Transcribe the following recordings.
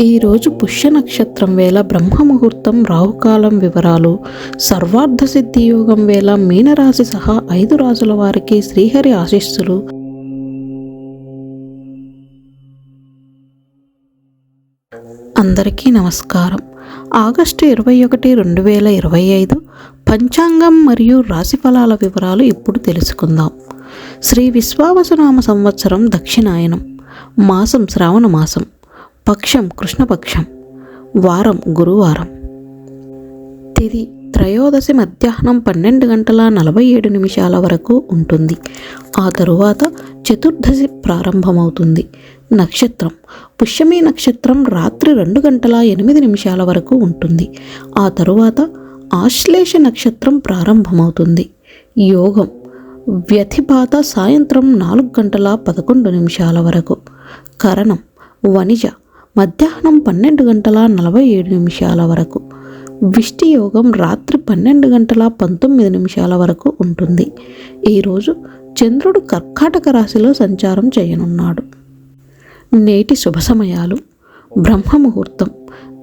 ఈరోజు పుష్య నక్షత్రం వేళ బ్రహ్మముహూర్తం రాహుకాలం వివరాలు. సర్వార్థ సిద్ధి యోగం వేళ మీనరాశి సహా ఐదు రాజుల వారికి శ్రీహరి ఆశీస్సులు. అందరికీ నమస్కారం. ఆగస్టు ఇరవై ఒకటి రెండు వేల ఇరవై ఐదు పంచాంగం మరియు రాశి ఫలాల వివరాలు ఇప్పుడు తెలుసుకుందాం. శ్రీ విశ్వావసనామ సంవత్సరం దక్షిణాయనం మాసం శ్రావణ మాసం. పక్షం కృష్ణపక్షం వారం గురువారం. తిది త్రయోదశి మధ్యాహ్నం పన్నెండు గంటల నలభై ఏడు నిమిషాల వరకు ఉంటుంది. ఆ తరువాత చతుర్దశి ప్రారంభమవుతుంది. నక్షత్రం. పుష్యమి నక్షత్రం రాత్రి రెండు గంటల ఎనిమిది నిమిషాల వరకు ఉంటుంది. ఆ తరువాత ఆశ్లేష నక్షత్రం ప్రారంభమవుతుంది. యోగం. వ్యతిపాత సాయంత్రం నాలుగు గంటల పదకొండు నిమిషాల వరకు. కరణం. వణిజ. మధ్యాహ్నం పన్నెండు గంటల నలభై ఏడు నిమిషాల వరకు. విష్టి యోగం రాత్రి పన్నెండు గంటల పంతొమ్మిది నిమిషాల వరకు ఉంటుంది. ఈరోజు చంద్రుడు కర్కాటక రాశిలో సంచారం చేయనున్నాడు. నేటి శుభ సమయాలు. బ్రహ్మ ముహూర్తం.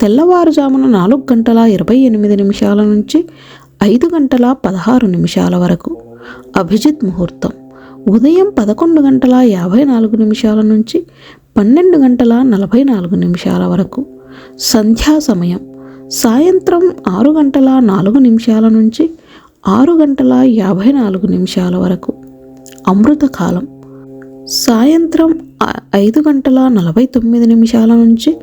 తెల్లవారుజామున నాలుగు గంటల ఇరవై ఎనిమిది నిమిషాల నుంచి ఐదు గంటల పదహారు నిమిషాల వరకు. అభిజిత్ ముహూర్తం. ఉదయం పదకొండు గంటల యాభై నాలుగు నిమిషాల నుంచి పన్నెండు గంటల నలభై నాలుగు నిమిషాల వరకు సంధ్యా సమయం. సాయంత్రం ఆరు గంటల నాలుగు నిమిషాల నుంచి ఆరు గంటల యాభై నాలుగు నిమిషాల వరకు అమృతకాలం సాయంత్రం ఐదు గంటల నలభై తొమ్మిది నిమిషాల నుంచి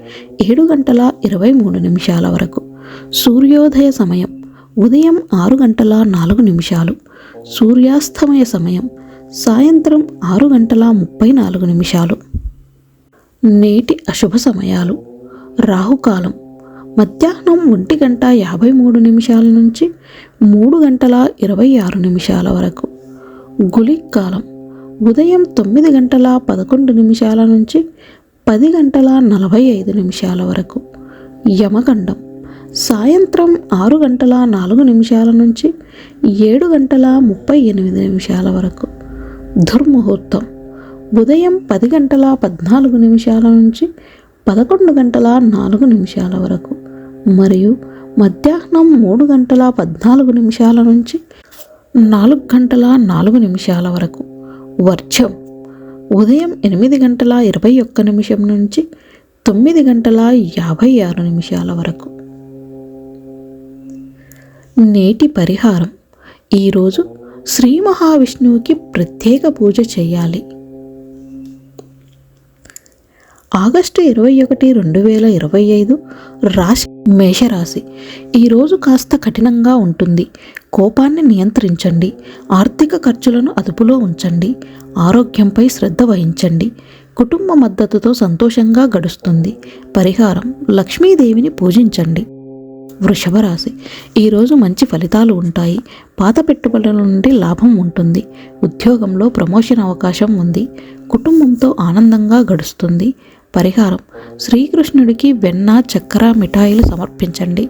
ఏడు గంటల ఇరవై మూడు నిమిషాల వరకు సూర్యోదయ సమయం. ఉదయం ఆరు గంటల నాలుగు నిమిషాలు సూర్యాస్తమయ సమయం. సాయంత్రం ఆరు గంటల ముప్పై నాలుగు నిమిషాలు నేటి అశుభ సమయాలు. రాహుకాలం. మధ్యాహ్నం ఒంటి గంట యాభై మూడు నిమిషాల నుంచి మూడు గంటల ఇరవై ఆరు నిమిషాల వరకు. గుళిక్ కాలం. ఉదయం తొమ్మిది గంటల పదకొండు నిమిషాల నుంచి పది గంటల నలభై ఐదు నిమిషాల వరకు. యమగండం సాయంత్రం ఆరు గంటల నాలుగు నిమిషాల నుంచి ఏడు గంటల ముప్పై ఎనిమిది నిమిషాల వరకు. దుర్ముహూర్తం ఉదయం పది గంటల పద్నాలుగు నిమిషాల నుంచి పదకొండు గంటల నాలుగు నిమిషాల వరకు మరియు మధ్యాహ్నం మూడు గంటల పద్నాలుగు నిమిషాల నుంచి నాలుగు గంటల నాలుగు నిమిషాల వరకు వర్షం ఉదయం ఎనిమిది గంటల ఇరవై ఒక్క నిమిషం నుంచి తొమ్మిది గంటల యాభై ఆరు నిమిషాల వరకు. నేటి పరిహారం. ఈరోజు శ్రీ మహావిష్ణువుకి ప్రత్యేక పూజ చేయాలి. ఆగస్టు ఇరవై ఒకటి రెండు వేల ఇరవై ఐదు రాశి మేషరాశి. ఈరోజు కాస్త కఠినంగా ఉంటుంది. కోపాన్ని నియంత్రించండి. ఆర్థిక ఖర్చులను అదుపులో ఉంచండి. ఆరోగ్యంపై శ్రద్ధ వహించండి. కుటుంబ మద్దతుతో సంతోషంగా గడుస్తుంది. పరిహారం లక్ష్మీదేవిని పూజించండి. వృషభ రాశి. ఈరోజు మంచి ఫలితాలు ఉంటాయి. పాత పెట్టుబడుల నుండి లాభం ఉంటుంది. ఉద్యోగంలో ప్రమోషన్ అవకాశం ఉంది. కుటుంబంతో ఆనందంగా గడుస్తుంది. పరిహారం. శ్రీకృష్ణుడికి వెన్న చక్కెర మిఠాయిలు సమర్పించండి.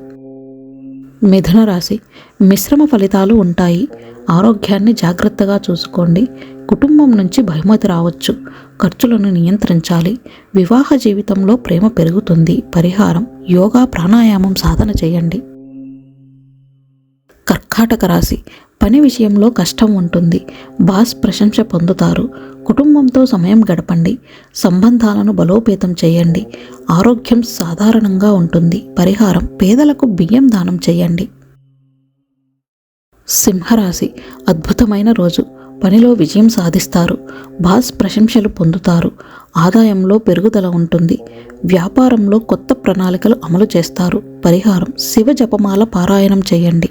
మిథున రాశి. మిశ్రమ ఫలితాలు ఉంటాయి. ఆరోగ్యాన్ని జాగ్రత్తగా చూసుకోండి. కుటుంబం నుంచి బహుమతి రావచ్చు. ఖర్చులను నియంత్రించాలి. వివాహ జీవితంలో ప్రేమ పెరుగుతుంది. పరిహారం. యోగా ప్రాణాయామం సాధన చేయండి. కర్కాటక రాశి. పని విషయంలో కష్టం ఉంటుంది. బాస్ ప్రశంస పొందుతారు. కుటుంబంతో సమయం గడపండి. సంబంధాలను బలోపేతం చేయండి. ఆరోగ్యం సాధారణంగా ఉంటుంది. పరిహారం పేదలకు బియ్యం దానం చేయండి. సింహరాశి అద్భుతమైన రోజు. పనిలో విజయం సాధిస్తారు. బాస్ ప్రశంసలు పొందుతారు. ఆదాయంలో పెరుగుదల ఉంటుంది. వ్యాపారంలో కొత్త ప్రణాళికలు అమలు చేస్తారు. పరిహారం శివ జపమాల పారాయణం చేయండి.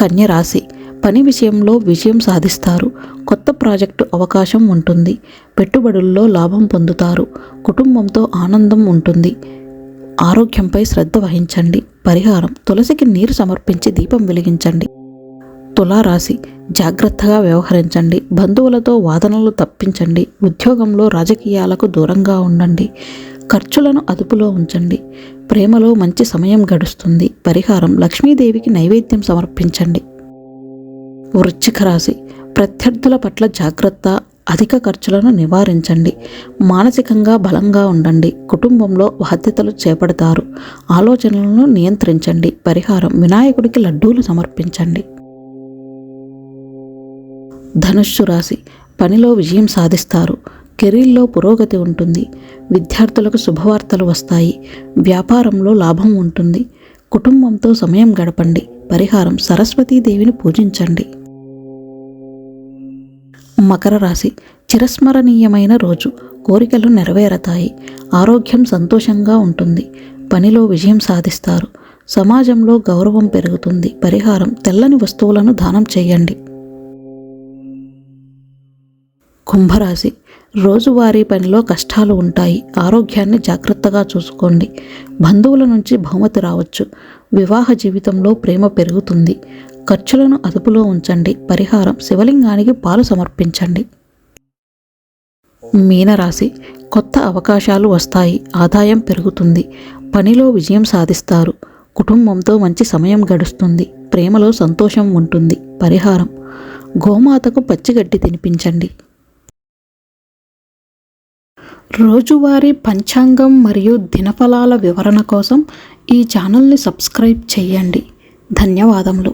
కన్యరాశి పని విషయంలో విజయం సాధిస్తారు. కొత్త ప్రాజెక్టు అవకాశం ఉంటుంది. పెట్టుబడుల్లో లాభం పొందుతారు. కుటుంబంతో ఆనందం ఉంటుంది. ఆరోగ్యంపై శ్రద్ధ వహించండి. పరిహారం. తులసికి నీరు సమర్పించి దీపం వెలిగించండి. తులారాశి. జాగ్రత్తగా వ్యవహరించండి. బంధువులతో వాదనలు తప్పించండి. ఉద్యోగంలో రాజకీయాలకు దూరంగా ఉండండి. ఖర్చులను అదుపులో ఉంచండి. ప్రేమలో మంచి సమయం గడుస్తుంది. పరిహారం. లక్ష్మీదేవికి నైవేద్యం సమర్పించండి. వృశ్చిక రాశి ప్రత్యర్థుల పట్ల జాగ్రత్త అధిక ఖర్చులను నివారించండి. మానసికంగా బలంగా ఉండండి. కుటుంబంలో బాధ్యతలు చేపడతారు. ఆలోచనలను నియంత్రించండి. పరిహారం వినాయకుడికి లడ్డూలు సమర్పించండి. ధనుస్సు రాశి. పనిలో విజయం సాధిస్తారు. కెరీర్లో పురోగతి ఉంటుంది. విద్యార్థులకు శుభవార్తలు వస్తాయి. వ్యాపారంలో లాభం ఉంటుంది. కుటుంబంతో సమయం గడపండి. పరిహారం సరస్వతీదేవిని పూజించండి. మకర రాశి. చిరస్మరణీయమైన రోజు. కోరికలు నెరవేరతాయి. ఆరోగ్యం సంతోషంగా ఉంటుంది. పనిలో విజయం సాధిస్తారు. సమాజంలో గౌరవం పెరుగుతుంది. పరిహారం. తెల్లని వస్తువులను దానం చేయండి. కుంభరాశి. రోజువారీ పనిలో కష్టాలు ఉంటాయి. ఆరోగ్యాన్ని జాగ్రత్తగా చూసుకోండి. బంధువుల నుంచి బహుమతి రావచ్చు. వివాహ జీవితంలో ప్రేమ పెరుగుతుంది. ఖర్చులను అదుపులో ఉంచండి. పరిహారం శివలింగానికి పాలు సమర్పించండి. మీనరాశి కొత్త అవకాశాలు వస్తాయి. ఆదాయం పెరుగుతుంది. పనిలో విజయం సాధిస్తారు. కుటుంబంతో మంచి సమయం గడుస్తుంది. ప్రేమలో సంతోషం ఉంటుంది. పరిహారం. గోమాతకు పచ్చిగడ్డి తినిపించండి. రోజువారీ పంచాంగం మరియు దినఫలాల వివరణ కోసం ఈ ఛానల్ని సబ్స్క్రైబ్ చేయండి. ధన్యవాదములు.